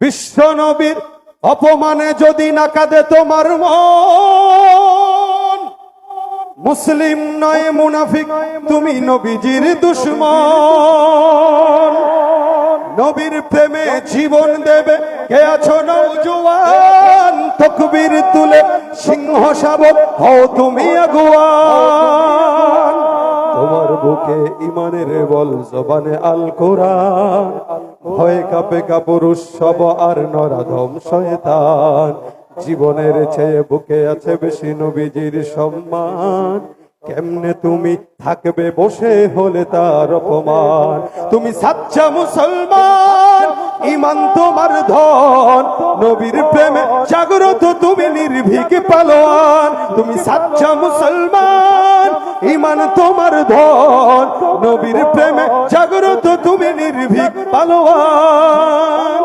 বিশ্ব নবীর অপমানে যদি না কাঁদে তোমার মন, মুসলিম নয়, মুনাফিক, তুমি নবীজির দুশ্মন। নবীর প্রেমে জীবন দেবে, কে আছো নৌজওয়ান তকবীর তুলে সিংহ শাবক হও তুমি আগুয়ান। তোমার বুকে ইমানের বল জবানে আল কোরআন ভয়ে কাপে কাপুরুষ সব আর নরাধম শয়তান। জীবনের চেয়ে বুকে আছে বেশি নবীজির সম্মান। কেমনে তুমি থাকবে বসে হলে তার অপমান? তুমি সাচ্চা মুসলমান, ইমান তোমার ধন। নবীর প্রেমে জাগ্রত তুমি নির্ভীক পালোয়ান। তুমি সাচ্চা মুসলমান ইমান তোমার ধন নবীর প্রেমে জাগ্রত তুমি নির্ভীক পালোয়ান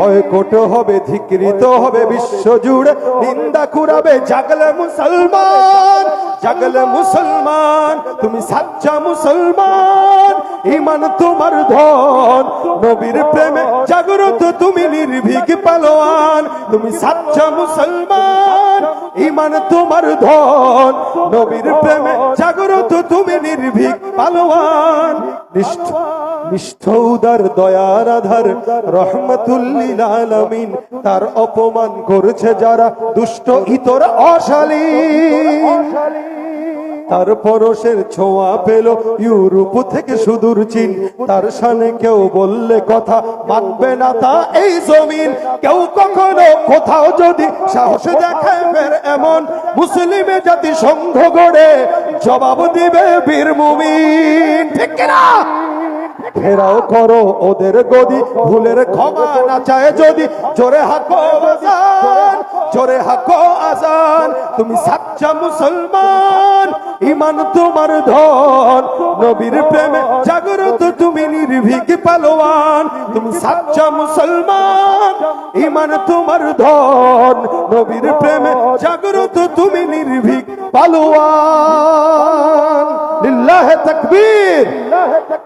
বয়কট হবে, ধিকৃত হবে বিশ্ব জুড়ে নিন্দা কুড়াবে জাগলে মুসলমান জাগলে মুসলমান, তুমি সাচ্চা মুসলমান। ইমান তোমার ধন। নবীর প্রেমে জাগ্রত তুমি নির্ভীক পালোয়ান। তুমি সাচ্চা মুসলমান, ইমান তোমার ধন। নবীর প্রেমে জাগ্রত তুমি নির্ভীক পালোয়ান। নিষ্ঠ নিষ্ঠ উদার দয়ার আধার, রহমতুল্লিল আলামিন তার অপমান করেছে যারা দুষ্ট, ইতর, অশালীন। তার পরশের ছোঁয়া পেল ইউরোপ থেকে সুদূর চীন। তার সানে কেউ বললে কথা মানবে না তা এই জমিন। কেউ কখনো কোথাও যদি সাহস দেখায় ফের এমন মুসলিমে জাতি সংঘ গড়ে জবাব দিবে বীর মুমিন। ঠিক কিনা? ফেরাও করো ওদের গদি। ভুলের ক্ষমা না চায় যদি। জোরে হাকো আজান, জোরে হাকো আজান। তুমি সাচ্চা মুসলমান, ইমান তোমার ধন। নবীর প্রেমে জাগ্রত তুমি নির্ভীক পালোয়ান। তুমি সাচ্চা মুসলমান, ইমান তোমার ধন। নবীর প্রেমে জাগ্রত তুমি নির্ভীক পালোয়ান। লিল্লাহে তাকবীর।